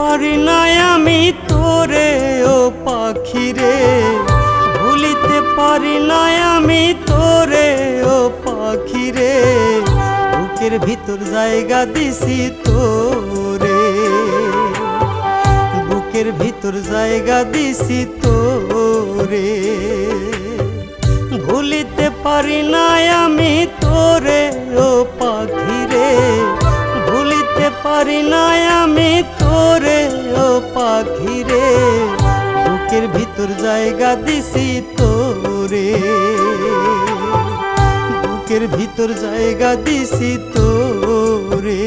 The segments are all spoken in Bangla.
পারি না আমি তোরে, ও পাখি রে। ভুলিতে পারি না আমি তোরে, ও পাখি রে। বুকের ভিতর জায়গা দিছি তোরে। বুকের ভিতর জায়গা দিছি তোরে। ভুলিতে পারি না আমি তোরে, ও পাখি রে। ভুলিতে পারি না আমি তোরে ও পাখিরে বুকের ভিতর জায়গা দিছি তোরে। বুকের ভিতর জায়গা দিছি তোরে।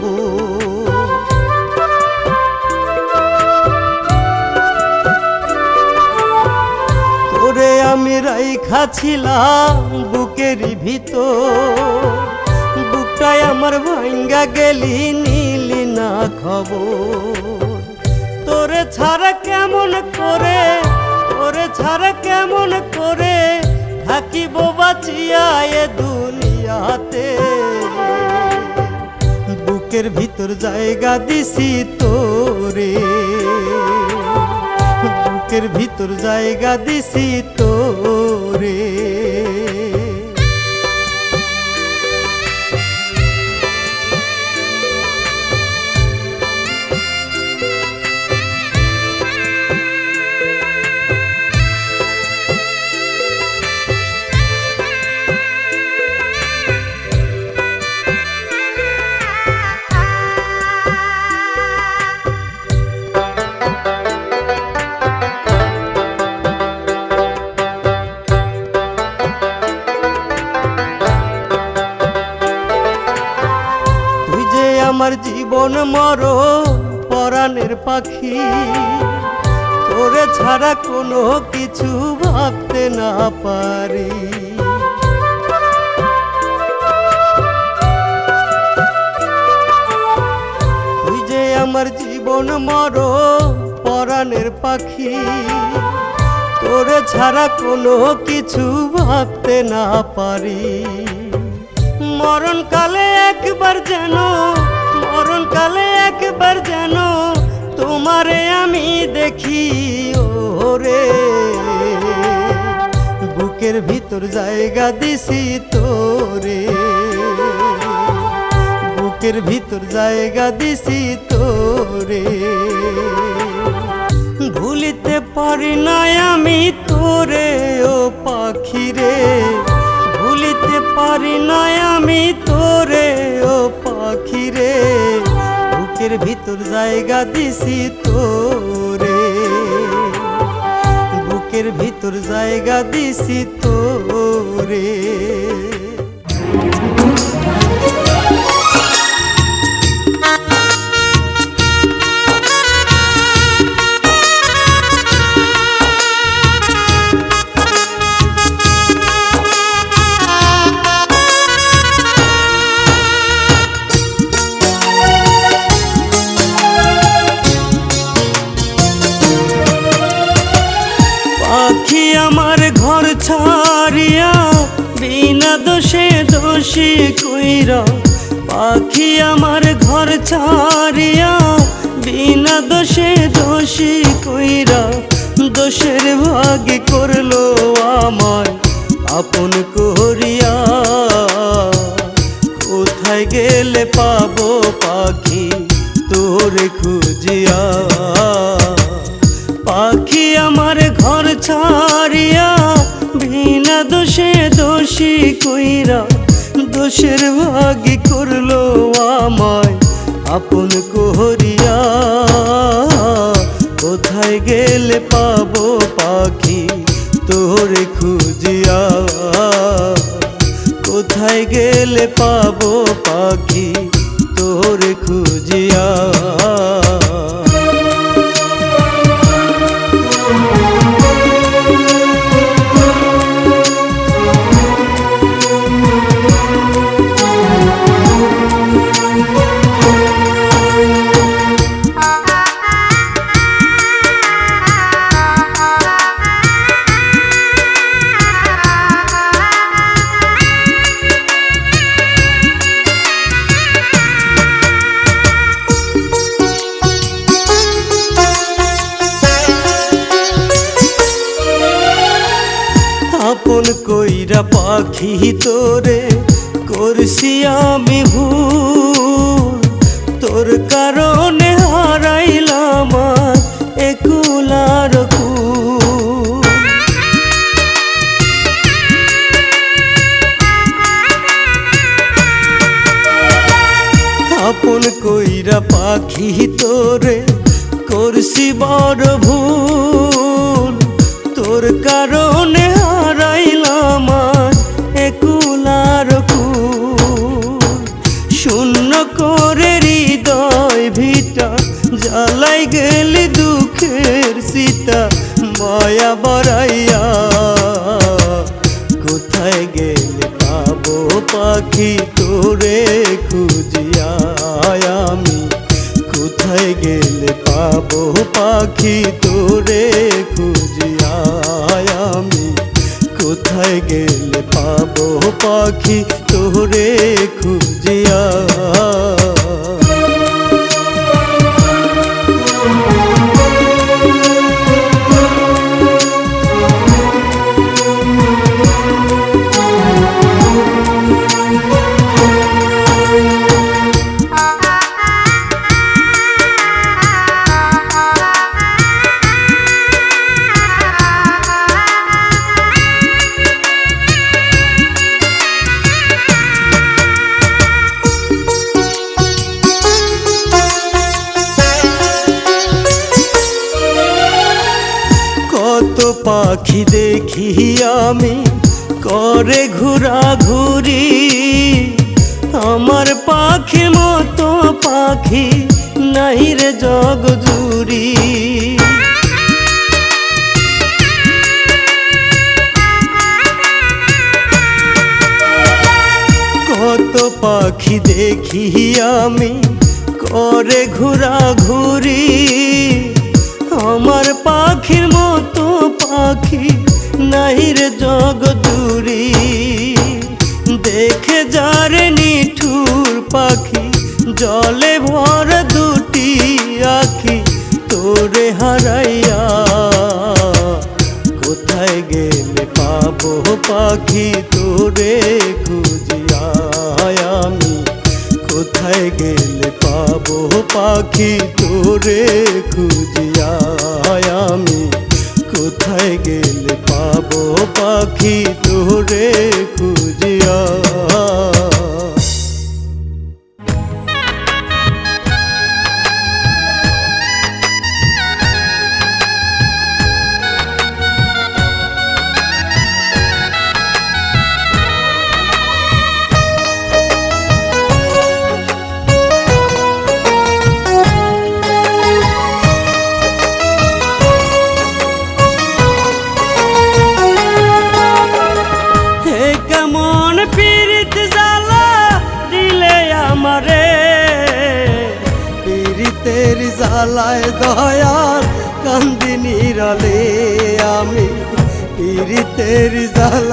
খবর তোরে আমি রাইখা ছিলাম বুকেরই ভিতর। বুকটায় আমার ভাঙ্গা গেলি নীলি না খবর। তোরে ছাড়া কেমন করে, তোরে ছাড়া কেমন করে থাকিব বাঁচিয়া এ দুনিয়াতে। বুকের ভিতর জায়গা দিছি তোরে। বুকের ভিতর জায়গা দিছি তোরে। পরাণের পাখি। তোরে ছাড়া কোনো কিছু ভাবতে না পারি। তুই যে আমার জীবন মর পরাণের পাখি, তোরে ছাড়া কোনো কিছু ভাবতে না পারি। মরণকালে একবার যেন, মরণকালে একবার যেন তোমারে আমি দেখি, ওরে। বুকের ভিতর জায়গা দিছি তোরে। বুকের ভিতর জায়গা দিছি তোরে। ভুলিতে পারি না আমি তোরে, ও পাখিরে। ভুলিতে বুকের ভিতর জায়গা দিছি তোরে। বুকের ভিতর জায়গা দিছি তোরে। দোষী কইরা, পাখি আমার ঘর ছাড়িয়া, বিনা দোষে দোষী কইরা, দোষের ভাগ করল আমায়। আপন করিয়া দোষের ভাগি করল আমায়। আপন কোহরিয়া, কোথায় গেলে পাবো পাখি তোরে খুঁজিয়া? কোথায় গেলে পাবো আপন কইরা পাখি তোরে করছি আমি ভুল? তোর কারণে হারাইলাম একুলার আপন কইরা পাখি তোরে করছি বড় ভুল। তোর কারণে দুঃখের সীতা মায়া বাড়াইয়া, কোথায় গেলে পাবো পাখি তোরে খুঁজিয়া আমি? কোথায় গেলে পাবো পাখি তোরে খুঁজিয়া আমি? কোথায় গেলে পাবো পাখি তোরে খুঁজিয়া? করে ঘুরা ঘুরি আমার পাখি মতো পাখি নাই রে জগ জুড়ি। কত পাখি দেখি আমি করে ঘুরা ঘুরি আমার পাখির মতো পাখি নাই রে জগ দূরি। দেখে যারে নিঠুর পাখি, জলে ভর দুটি আখি, তোরে হারাইয়া কোথায় গেলে পাবো পাখি, তোরে খুঁজিয়া আমি। কোথায় গেলে পাবো পাখি, তোরে খুঁজিয়া আমি। কোথায় গেলে পাবো পাখি তোরে খুঁজিয়া?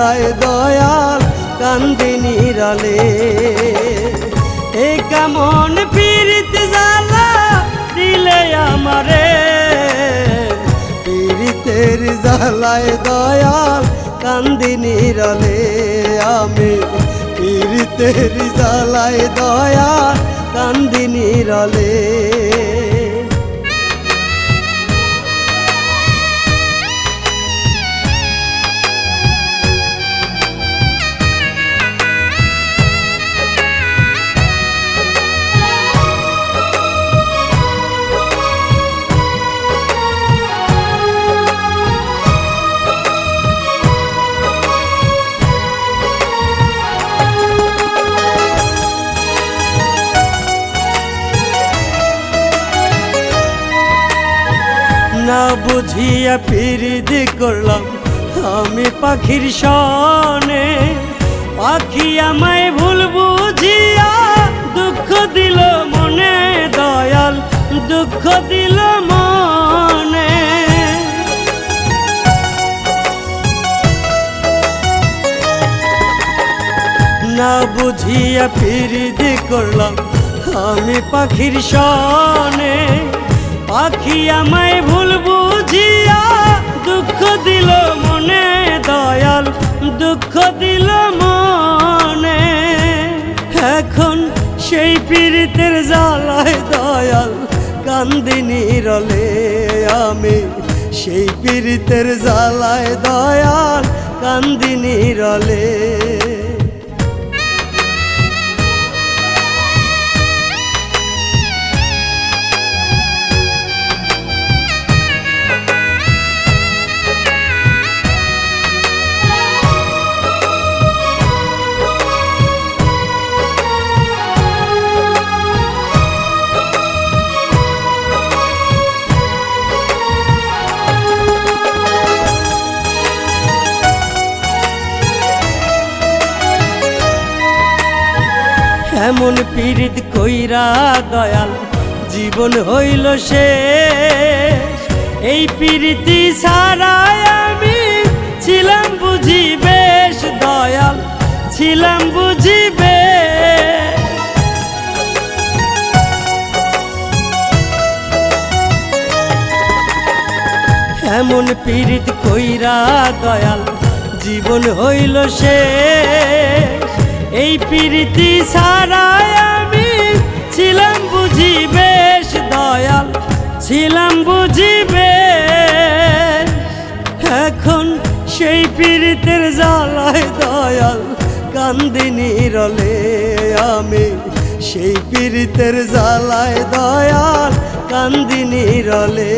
জ্বালায় দয়াল কান্দিনী রলে হে কেমন পীড়িত জ্বালা দিলে আমারে। পীড়িতের জ্বালায় দয়াল কান্দিনী রলে আমি পীড়িতের জ্বালায় দয়াল কান্দিনী রলে বুঝিয়া পিরিদি করলাম, আমি পাখির সনে পাখি আমায় ভুল বুঝিয়া দুঃখ দিল মনে, দয়াল দুঃখ দিল মনে। না বুঝিয়া পিরিদি করলাম, আমি পাখির সনে পাখি আমায় ভুল বুঝিয়া দুঃখ দিল মনে, দয়াল, দুঃখ দিল মনে। এখন সেই পীড়িতের জ্বালায় দয়াল কান্দিনী রলে আমি। সেই পীড়িতের জ্বালায় দয়াল কান্দিনী রলে এমন পীড়িত কইরা দয়াল, জীবন হইল সে এই পীড়িতি সারায় আমি ছিলাম বুঝি বেশ দয়াল, ছিলাম বুঝি এমন পীড়িত কইরা দয়াল, জীবন হইল সে এই পীড়িতি সারায় আমি ছিলাম বুঝি বেশ দয়াল, ছিলাম বুঝি। এখন সেই পীড়িতের জ্বালায় দয়াল কান্দিনী রলে আমি সেই পীড়িতের জ্বালায় দয়াল কান্দিনী রলে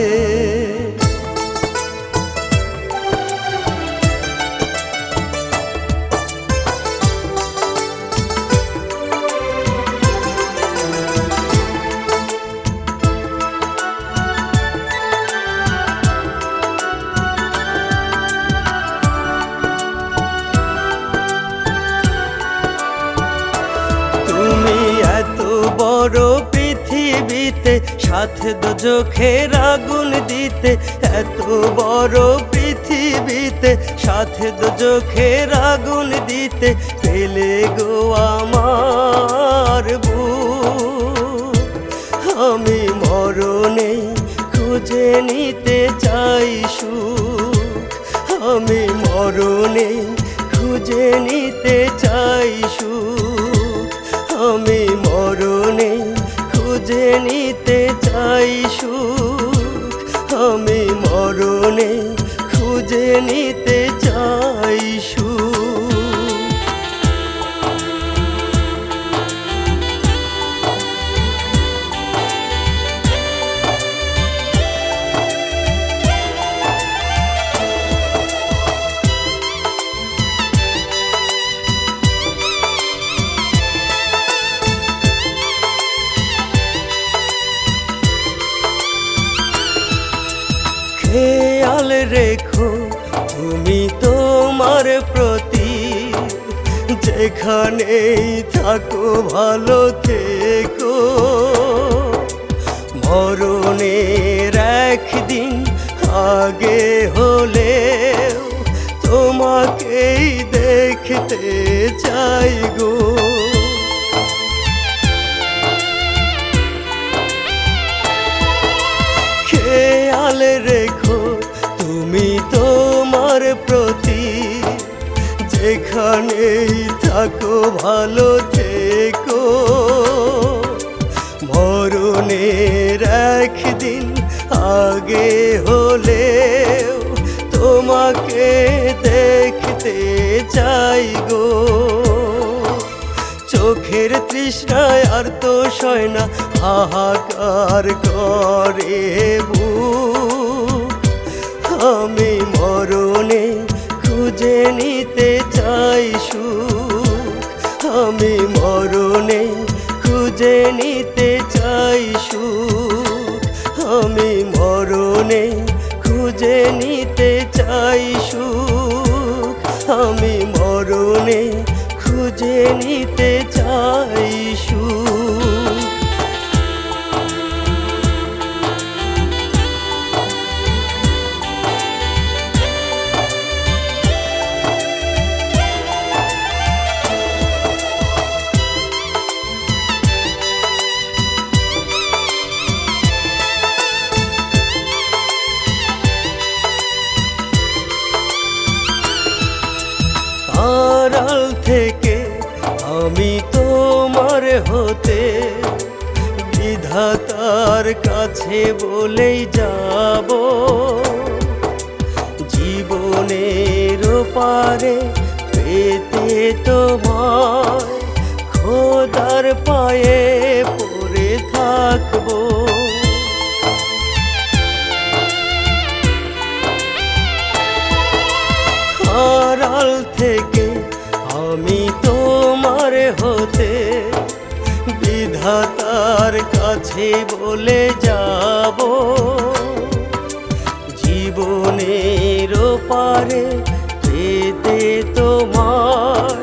চোখের আগুন দিতে, এত বড় পৃথিবীতে সাথে চোখের আগুন দিতে পেলে গো আমার বুক। আমি মরণে খুঁজে নিতে চাই সুখ। আমি মরণে খুঁজে নিতে চাই সুখ। আমি মরণে খুঁজে নিতে চাই সুখ আমি মরণে খুঁজে নিতে চাই সুখ। তুমি তোমার প্রতি যেখানেই থাকো, ভালো থেকো। মরণের একদিন আগে হলে তোমাকেই দেখতে চাই গো। খেয়াল রেখো যেখানেই থাকো, ভালো থেকো। মরণের একদিন আগে হলে তোমাকে দেখতে চাই গো। চোখের তৃষ্ণায় আর তো সয় না, হাহাকার করে বুক। আমি মরণে খুঁজে নিতে চাই সুখ, আমি মরণে খুঁজে নিতে চাই সুখ, আমি মরণে খুঁজে নিতে চাই সুখ, আমি মরণে খুঁজে নিতে চাই সুখ। হতে বিধাতার কাছে বলেই যাব। জীবনের পারে পেতে তোমার খোদার পায়ে পড়ে থাকব। আড়াল থেকে আমি বিধাতার কাছে বলে যাব। জীবনের পারে পেতে তোমার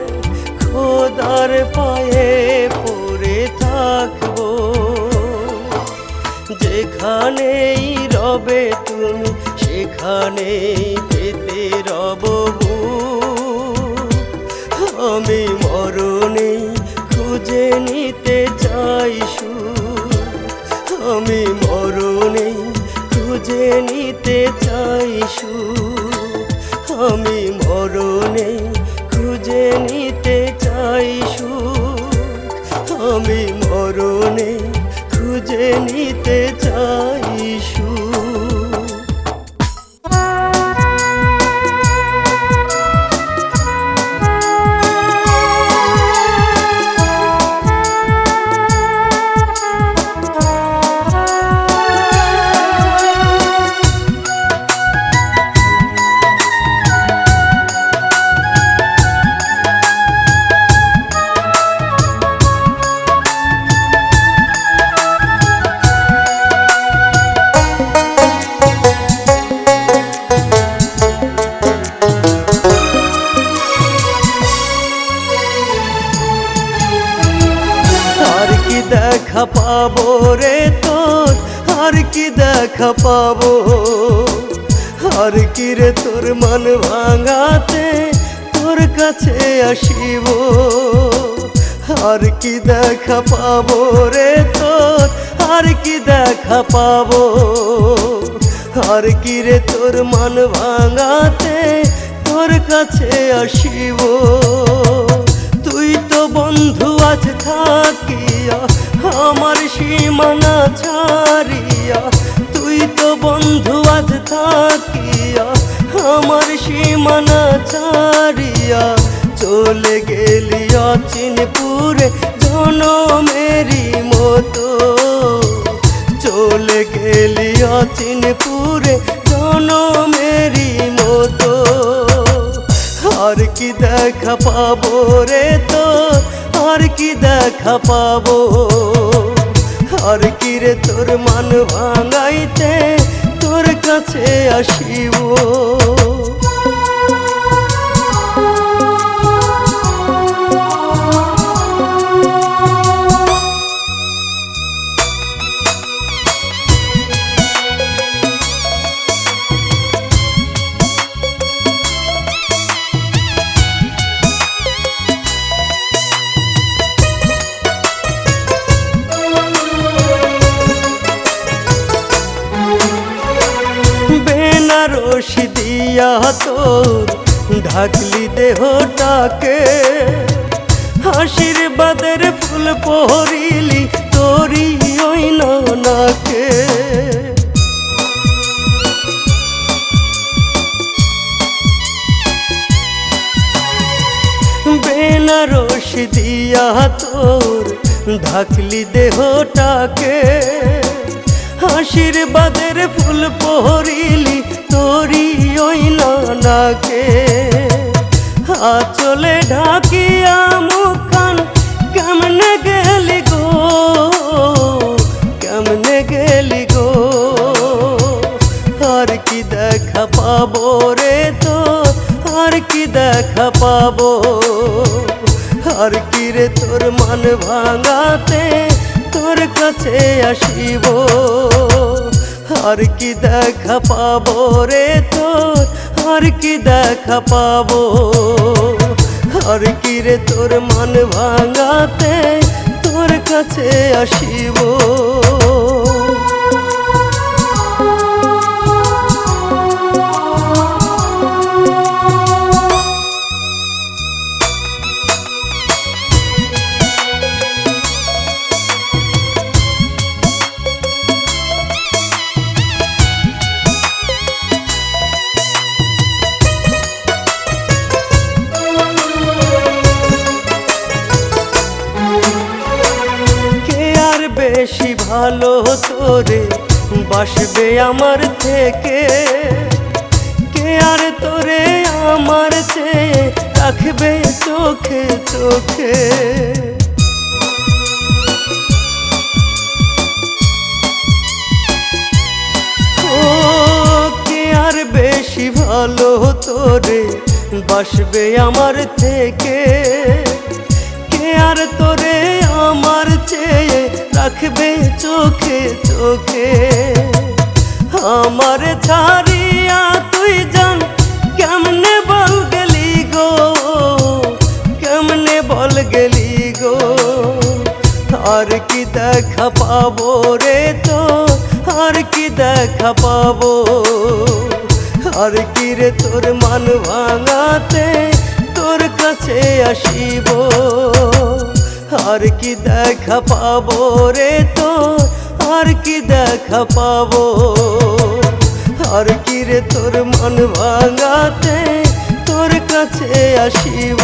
খোদার পায়ে পড়ে থাকব। যেখানেই রবে তুমি, সেখানেই পেতে রব আমি খুঁজে নিতে চাই সুখ, আমি মরণেই খুঁজে নিতে চাই সুখ, আমি মরণেই খুঁজে নিতে চাই সুখ, আমি মরণে খুঁজে নিতে চাই সুখ। ভাঙাতে তোর কাছে আসিব। আর কি দেখা পাবো রে তোর? আর কি দেখা পাবো? আর কি রে তোর মন ভাঙাতে তোর কাছে আসিব? তুই তো বন্ধু আজ থাকিয়া, আমার সীমানা ছাড়িয়া, তুই তো বন্ধু আজ থাকিয়া আমার সীমানা ছাড়িয়া চলে গেলি অচিনপুরে জনমেরি মতো। চলে গেলি অচিনপুরে জনমেরি মতো। আর কি দেখা পাবো রে তো? আর কি দেখা পাবো? আর কি রে তোর মান ভাঙাইতে তোর কাছে আসিব। বেনারসি দিয়া তোর ঢাকলি দেহটাকে। আশীর্বাদের ফুল পহরিলি তোরি ওই নাকে বেনারসি দিয়া তোর ঢাকলি দেহটাকে। আশীর্বাদের ফুল পহরিলি তোরি ওই নানাকে চলে ঢাকিয়া মুখান কেমনে গেলি গো? কেমনে গেলি গো? আর কি দেখ পাবো রে তোর আর কি দেখা পাবো? আর কি রে তোর মন ভাঙাতে কাছে আসিব, আর কি দেখা পাবো রে তোর? আর কি দেখা পাবো? আর কি রে তোর মন ভাঙাতে তোর কাছে আসিব? ভালো তোরে বাসবে আমার থেকে। কে আর তোরে আমার চেয়ে রাখবে চোখে চোখে? আর বেশি ভালো তোরে বাসবে আমার থেকে? কে আর তোরে আমার চেয়ে রাখবে চোখে চোখে। আমার ছাড়িয়া তুই জান কেমনে বল গেলি গো, কেমনে বল গেলি গো। আর কি দেখা পাবো রে তো, আর কি দেখা পাবো। আর কি রে তোর মান ভাঙাতে তোর কাছে আসিব। আর কি দেখা পাবো রে তো? আর কি দেখা পাবো? আর কি রে তোর মন ভাঙাতে তোর কাছে আসিব?